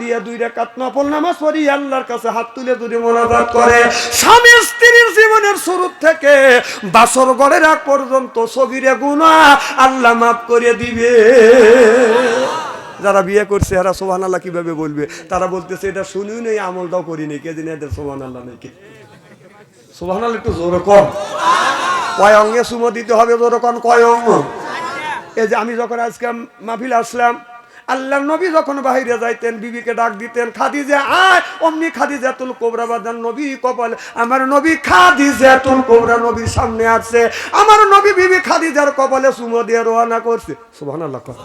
দিয়ে দুই নফল নামাজ পড়ি, আল্লাহর কাছে হাত তুলে মোনাজাত করে, স্বামী স্ত্রীর জীবনের শুরু থেকে বাসর গড়ের পর্যন্ত গুণা আল্লাহ মাফ করে দিবে। যারা বিয়ে করছে, এরা সোহান আল্লাহ কীভাবে বলবে? তারা বলতেছে, এটা শুনিও নেই আমল আমলটাও করিনি। কে দিন এদের সোহান আল্লাহ নেই কে? সোহান আল্লাহ একটু জোরে কম কয় অঙ্গে সুমো দিতে হবে, জোরে কম কয় অঙ্গ? এই যে আমি যখন আজকে মাহফিল আসলাম আল্লাহ নবী যখন বাহিরে যাইতেন বিবিকে ডাক দিতেন খাদিজা আয় অমনি খাদি খাদিজাতুল কোবরা বাদান নবী কপাল আমার নবী খাদি খাদিজাতুল কোবরা নবীর সামনে আসছে। আমার নবী বিবি খাদি খাদিজার কপালে সুমো দিয়ে রওনা করছে। সুবহানাল্লাহ কর।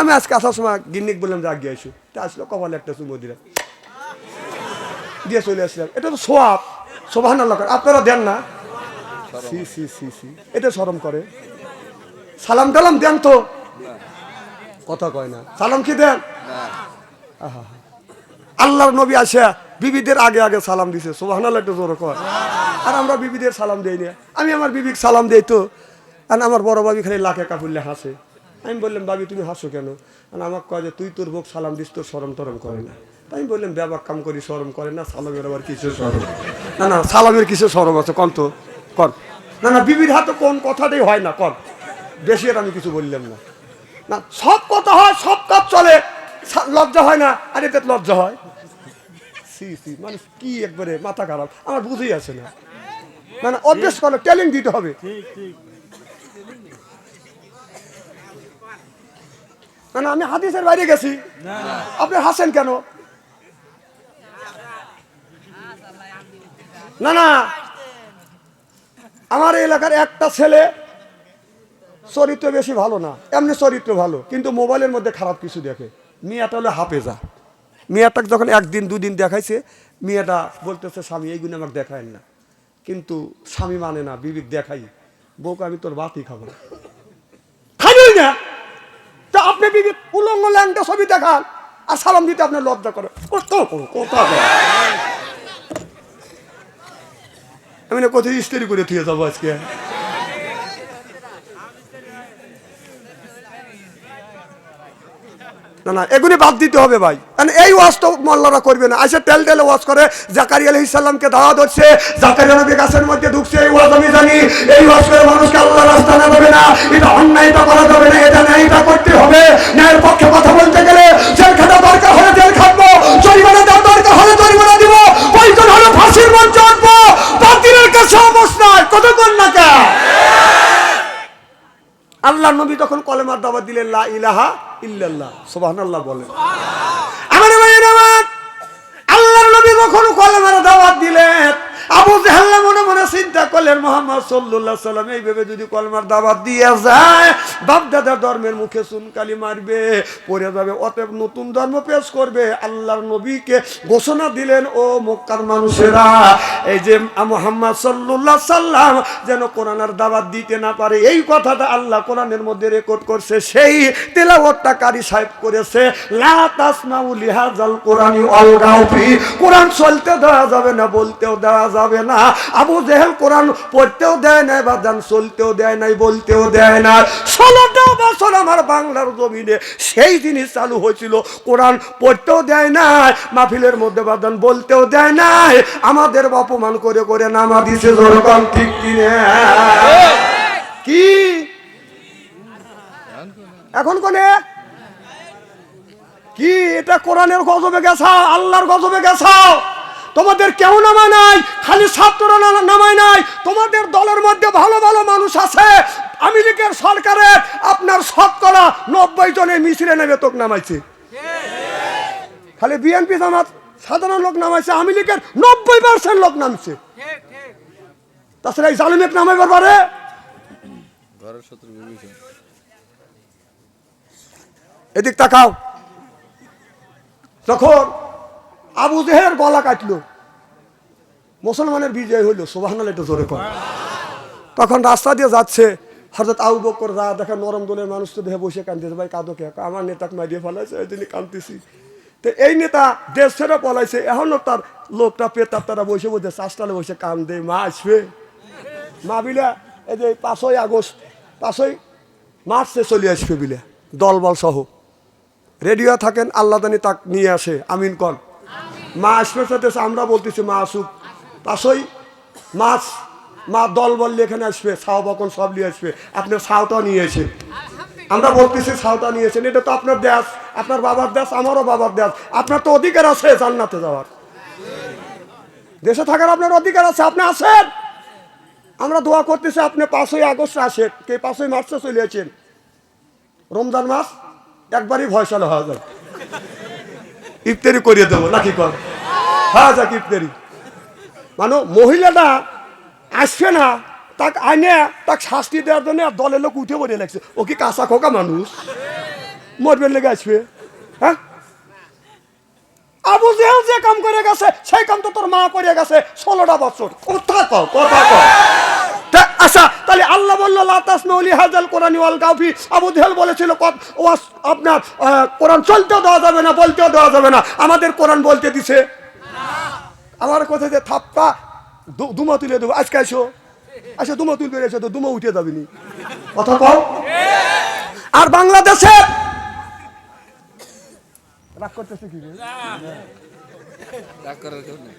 আমি আজকে আসার সময় গিন্নিক বললাম যে আগে আসো। তা আসলো কপালে একটা চুমো দিলাম দিয়ে চলে আসলাম। এটা তো সোয়াব। সোভান আল্লাহ আপনারা দেন না? সি সি সি সি। এটা শরম করে। সালাম টালাম দেন তো। কথা কয় না। সালাম কি দেন। আল্লাহর নবী আসে, বিবিদের আগে আগে সালাম দিছে। সোহান জোর কর আর আমরা বিবিদের সালাম দেই না। আমি আমার বিবিক সালাম দেই তো। আর আমার বড় বাবি খালি লাখে কাপুরলে হাসে। আমি বললাম বাবি তুমি হাসো কেন? আর আমাকে কয় যে, তুই তোর বুক সালাম দিস, তোর সরম টরম করে না। তাই আমি বললাম ব্যাপার কাম করি সরম করে না, সালামের আবার কিছু সরম না না, সালামের কিছু সরম আছে? কন তো কর না না, বিবির হাতে কোন কথাটাই হয় না কর বেশি আর আমি কিছু বললাম না। না, সব কথা হয়, সব কাজ চলে। লজ্জা হয় না, আর এতে লজ্জা হয়। সি সি, মানুষ কি একবারে মাথা খারাপ, আমার বুঝেই আছে না। না না অভ্যেস করো ট্যালেন্ট দিতে হবে। না না, আমি হাদিসের বাইরে গেছি। আপনি হাসেন কেন? না না। আমার এলাকার একটা ছেলে চরিত্র বেশি ভালো না, এমনি চরিত্র ভালো, কিন্তু মোবাইলের মধ্যে খারাপ কিছু দেখে। মেয়েটা হলো হাফেজা। মেয়েটাকে যখন একদিন, দুদিন দেখাইছে, মেয়েটা বলতেছে, স্বামী, এইগুলো আমাকে দেখায় না। কিন্তু স্বামী মানে না, বিবিক, দেখাই। বউকে আমি তোর বাতি খাব খাইই না। তা আপনি বিবি উলঙ্গ ল্যাংটা ছবি দেখান, আর সালাম দিতে আপনার লজ্জা করে। আমি না কোথায় স্ত্রী করে থুয়ে যাব আজকে। না না, এগুলি বাদ দিতে হবে ভাই। এই ওয়াজ তো মোল্লারা করবে না। আসে টেল টেলে ওয়াজ করে, জাকারি আলহ ইসাল্লামকে দাওয়া ধরছে, জাকারি নবী গাছের মধ্যে ঢুকছে, এই ওয়াজ আমি জানি। এই ওয়াজ করে মানুষকে আল্লাহ রাস্তা না যাবে না। এটা অন্যায়টা করা যাবে না, এটা ন্যায়টা করতে হবে। ন্যায়ের পক্ষে কথা বলতে গেলে জেল খাটা দরকার হলে জেল খাটবো, জরিমানা দেওয়ার দরকার হলে জরিমানা দিব। প্রয়োজন হলে ফাঁসির মঞ্চ আনব বাতিলের কাছে অবস্থায় কতক্ষণ না কে আল্লাহ নবী তখন কলেমার দাবা দিলেন, লা ইলাহা ইল্লাল্লাহ। সুবহানাল্লাহ বলেন। আমার নবী কলেমার দিলেন। আবু জাহাল্লা মনে মনে চিন্তা করলেন, মোহাম্মদ সাল্লাল্লাহু সাল্লাম এইভাবে যদি কলমার দাওয়াত দিয়ে যায় বাপ দাদা ধর্মের মুখে সুনকালি মারবে, পড়ে যাবে, অতএব নতুন ধর্ম পেশ করবে। আল্লাহর নবীকে ঘোষণা দিলেন, ও মক্কার মানুষেরা, এই যে মোহাম্মদ সাল্লাল্লাহু সাল্লাম যেন কোরআনের দাওয়াত দিতে না পারে, এই কথাটা আল্লাহ কোরআনের মধ্যে রেকর্ড করছে, সেই তেলাওয়াতটা কারি সাহেব করেছে কোরআনি চলতে দেওয়া যাবে না, বলতেও দেওয়া যাবে না, আবু জেহেল কোরআন পড়তেও দেয় নাই বা চলতেও দেয় নাই, বলতেও দেয় না ষোলোটা বছর আমার বাংলার জমিনে সেই জিনিস চালু হয়েছিল। কোরআন পড়তেও দেয় নাই, মাহফিলের মধ্যে বাদান বলতেও দেয় নাই। আমাদের অপমান করে করে নামা দিছে জনগণ, ঠিক কিনে কি? এখন কোনে? কি? এটা কোরআনের গজবে গেছাও আল্লাহর গজবে গেছাও তোমাদের কেউ নামায় নাই, খালি ছাত্ররা নামায় নাই। তোমাদের দলের মধ্যে ভালো ভালো মানুষ আছে আমেরিকার সরকারের আপনার শতকরা নব্বই জনে মিছিলে নেবে তোক নামাইছে। খালি বিএনপি জামাত সাধারণ লোক নামাইছে, আমেরিকার নব্বই পার্সেন্ট লোক নামছে। তাছাড়া এই জালিমেক নামাইবার পারে? এদিক তাকাও। তখন আবু জেহের গলা কাটলো, মুসলমানের বিজয় হইল সোবাহান একটু জোরে কর তখন রাস্তা দিয়ে যাচ্ছে হঠাৎ আবু বকর রা দেখা নরম দলের মানুষ তো দেখে বসে কান্দিছে ভাই কাঁদো কে? আমার নেতাকে মারিয়ে ফেলাইছে এই জন্য কান্দতেছি তো এই নেতা দেশ ছেড়ে পলাইছে, এখনও তার লোকটা পেতার তারা বসে বসে, চাষটালে বসে কান্দে মা আসবে। মা বিলা, এই যে পাঁচই আগস্ট, পাঁচই মার্চে চলে আসবে বিলে, দলবল সহ। রেডিও থাকেন, আল্লাহ দানি তাক নিয়ে আসে, আমিন কন। মা আসবে সাথে আমরা বলতেছি মা আসুক। পাঁচই মাছ মা দল বললে এখানে আসবে ছাও বকন সব নিয়ে আসবে। আপনার ছাওটাও নিয়ে এসে। আমরা বলতেছি ছাওটা নিয়েছেন এটা তো আপনার দেশ, আপনার বাবার দেশ, আমারও বাবার দেশ। আপনার তো অধিকার আছে জান্নাতে যাওয়ার। দেশে থাকার আপনার অধিকার আছে, আপনি আছেন আমরা দোয়া করতেছি, আপনি পাঁচই আগস্ট আসেন। কে পাঁচই মার্চে চলে আছেন রমজান মাস, একবারই ভয়সাল হওয়া যায় ইফতারি করিয়ে দেবো, নাকি কর হ্যাঁ যাক, ইফতারি। মানে মহিলাটা আসবে না। তাক আইনে, তাক শাস্তি দেওয়ার জন্য আর দলের লোক উঠে পড়ে লাগছে। ও কি কাঁচা খোকা মানুষ? মরবেন লেগে আসবে। হ্যাঁ? আবু জেহেল যে কাম করে গেছে, সেই কাম তো তোর মা করে গেছে। ষোলোটা বছর। কথা কও কথা কও। আচ্ছা তাহলে আল্লাহ বলল লাতাস নৌলি হাজাল কোরআন ওয়াল গাফি। আবু জেহেল বলেছিল আপনার কোরআন চলতেও দেওয়া যাবে না, বলতেও দেওয়া যাবে না। আমাদের কোরআন বলতে দিছে। আমার কোথায় যে থাপ্পা দুমা তুলে দেবো। আজকে আসো। আসো, দুমা তুলবে এসে তো দুমা উঠে যাবিনি কথা কও আর বাংলাদেশে রাগ করতেছে কি রাগ করার কেউ নেই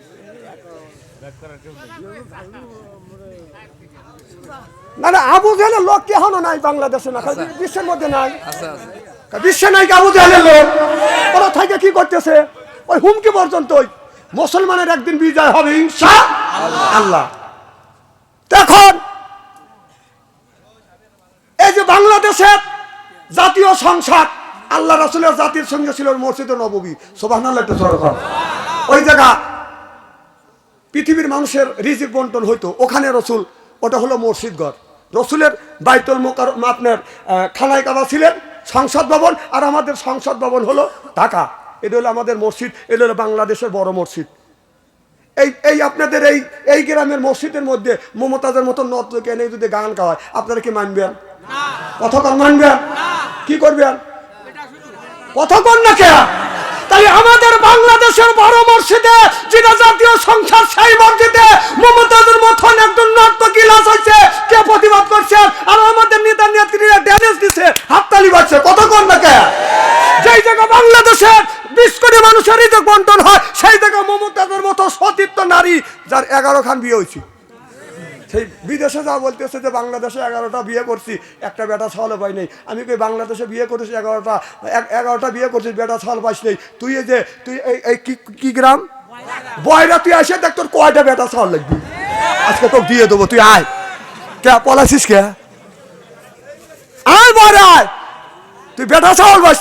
না না, আবু লোক নাই বাংলাদেশে বিশ্বের মধ্যে নাই। বিশ্বে নাই আবু লোক? ওরা কি করতেছে? ওই হুমকি পর্যন্ত ওই মুসলমানের একদিন বিজয় হবে, ইনশা আল্লাহ। দেখুন এই যে বাংলাদেশের জাতীয় সংসদ, আল্লাহ রাসুলের জাতির সঙ্গে ছিল মসজিদ নবী সোবাহ ওই জায়গা পৃথিবীর মানুষের রিজিক বন্টন হইতো, ওখানে রসুল, ওটা হলো মসজিদঘর। রসুলের বাইতুল মোকার আপনার খানায় কাবা ছিলেন, সংসদ ভবন, আর আমাদের সংসদ ভবন হলো ঢাকা। এটা হলো আমাদের মসজিদ, এটা হলো বাংলাদেশের বড় মসজিদ। এই এই আপনাদের এই এই গ্রামের মসজিদের মধ্যে মমতাজের মতো নর্তকে এনে যদি গান গাওয়ায়, আপনারা কি মানবেন? কতক্ষণ মানবেন? কি করবেন? কতক্ষণ না কে? তাই আমাদের বাংলাদেশের বড় মসজিদে যেটা জাতীয় সংসার সেই মসজিদে মমতাজের মতন একজন নর্তকী লাশ হয়েছে। কে প্রতিবাদ করছেন? আর আমাদের নেতা নেত্রীরা ড্যামেজ দিছে, হাততালি বাজছে কতক্ষণ না কে? যেই জায়গা বাংলাদেশে বিশ কোটি মানুষের বন্টন হয়, সেই জায়গা মমতাজের মতো যার এগারো খান বিয়ে হয়েছে। সেই বিদেশে যা বলতেছে যে বাংলাদেশে এগারোটা বিয়ে করছি, একটা বেটা ছল পাই নেই। আমি কই, বাংলাদেশে বিয়ে করেছি এগারোটা? এগারোটা বিয়ে করছিস, বেটা ছল পাইস নেই। তুই যে, তুই এই কি গ্রাম? বয়রা, তুই আসে দেখ তোর কয়টা বেটা ছল লাগবি। আজকে তোকে দিয়ে দেবো, তুই আয়। কে পলাছিস কে? আয় বয়রা, আয়। তুই বেটা ছাওয়াল পাইস?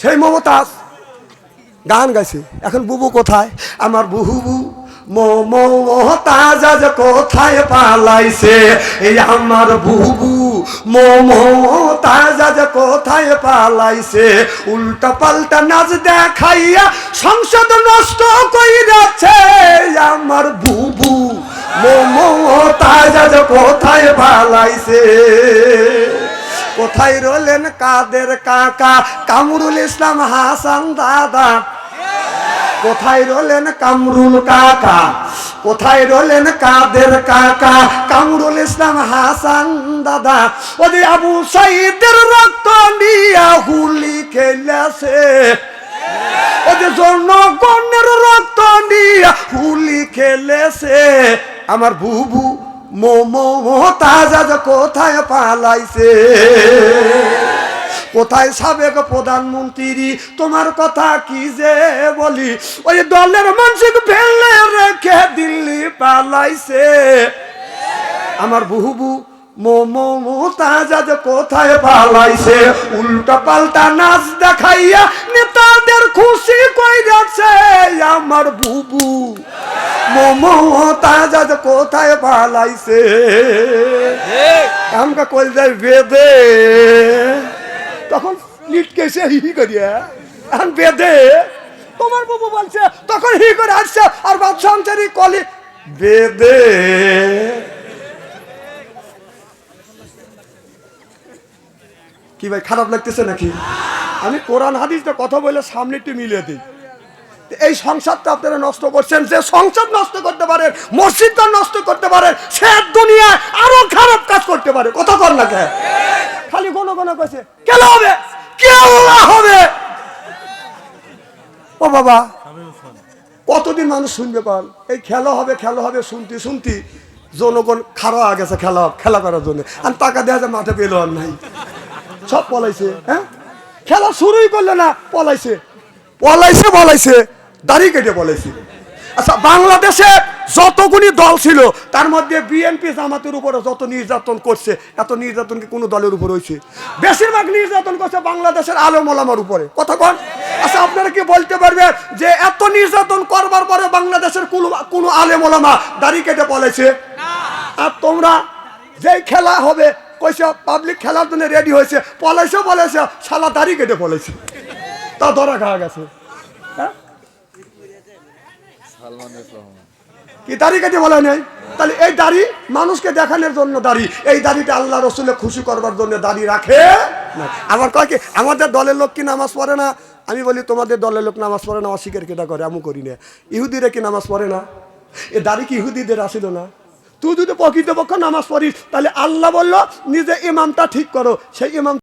সেই মমতাজ গান গাইছে। এখন বুবু কোথায়? আমার বুবু মমতাজ কোথায় পালাইছে? এই আমার বুবু মমতাজ কোথায় পালাইছে? উল্টা পাল্টা নাচ দেখাইয়া সংসদ নষ্ট কইরাছে। আমার বুবু মমতাজ কোথায় পালাইছে? কোথায় রলেন কাদের কাকা? কামরুল ইসলাম হাসান দাদা। কোথায় রলেন কামরুল কাকা? কোথায় রলেন কাদের কাকা? কামরুল ইসলাম হাসান দাদা। ওদের আবু সাইদের রক্ত নিয়া হুলি খেলেছে। ওদের জনগণের রক্ত নিয়া হুলি খেলেছে। আমার বুবু মোমো তাজা কোথায় পালাইছে? কোথায় সাবেক প্রধানমন্ত্রী? তোমার কথা কি যে বলি? ওই দলের মানসিক ফেলে রেখে দিল্লি পালাইছে। আমার বুহবু মোমো তাজা যে কোথায় পালাইছে? উল্টা পাল্টা নাচ দেখাইয়া নেতাদের খুশি কইরাছে, আমার বুবু। মোমো তাজা যে কোথায় পালাইছে? আমকা কল যায় বেদে তখন লিটকেছে হি হি করিয়া, এখন বেদে তোমার বাবু বলছে, তখন হি করে আসছে, আর বাদশাহ কলি বেদে কি ভাই, খারাপ লাগতেছে নাকি? আমি কোরআন হাদিসটা কথা বলে সামনে একটু মিলিয়ে দিই। এই সংসারটা আপনারা নষ্ট করছেন, যে সংসার নষ্ট করতে পারে, মসজিদটা নষ্ট করতে পারে, সে দুনিয়ায় আরও খারাপ কাজ করতে পারে। কথা কর না কে? খালি কোনো কোনো কইছে কেন হবে? কেল্লা হবে? ও বাবা, কতদিন মানুষ শুনবে কল এই খেলা হবে খেলা হবে, শুনতে শুনতে জনগণ খারাপ গেছে খেলা খেলা করার জন্য। আর টাকা দেওয়া যায়, মাঠে পেল আর নাই। সব পলাইছে হ্যাঁ? খেলা শুরুই করল না, পলাইছে। পলাইছে পলাইছে, দাড়ি কেটে পলাইছে। আচ্ছা বাংলাদেশে যতগুলি দল ছিল, তার মধ্যে বিএনপি জামাতের উপরে যত নির্যাতন করছে, এত নির্যাতন কি কোনো দলের উপর হয়েছে? বেশিরভাগ নির্যাতন করছে বাংলাদেশের আলম ওলামার উপরে। কথা কন। আচ্ছা আপনারা কি বলতে পারবে যে এত নির্যাতন করবার পরে বাংলাদেশের কোনো কোনো ওলামা দাড়ি কেটে পলাইছে? আর তোমরা যেই খেলা হবে কইছে, পাবলিক খেলার জন্য রেডি হয়েছে। পলাইছে পলাইছে, শালা দাড়ি কেটে পলাইছে। তা ধরা খাওয়া গেছে। হ্যাঁ? কি দাড়ি কেটে বলা নেই? তাহলে এই দাড়ি মানুষকে দেখানোর জন্য দাড়ি। এই দাড়িটা আল্লাহ রসুলে খুশি করবার জন্য দাড়ি রাখে আমার কয় কি, আমাদের দলের লোক কি নামাজ পড়ে না? আমি বলি, তোমাদের দলের লোক নামাজ পড়ে না, অস্বীকার কেটা করে? আমি করি না। ইহুদিরা কি নামাজ পড়ে না? এ দাড়ি কি ইহুদিদের আসিল না? তুই যদি প্রকৃতপক্ষ নামাজ পড়িস তাহলে আল্লাহ বলল নিজে ইমামটা ঠিক করো। সেই ইমাম